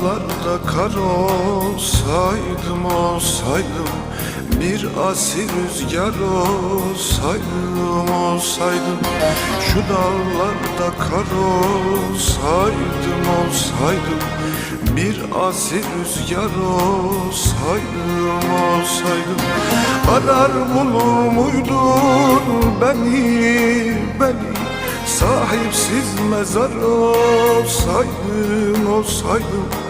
dağlarda kar olsaydım olsaydım Bir asil rüzgar olsaydım olsaydım. Şu dağlarda kar olsaydım olsaydım Bir asil rüzgar olsaydım olsaydım. Arar bulur muydun beni beni? Sahipsiz mezar olsaydım olsaydım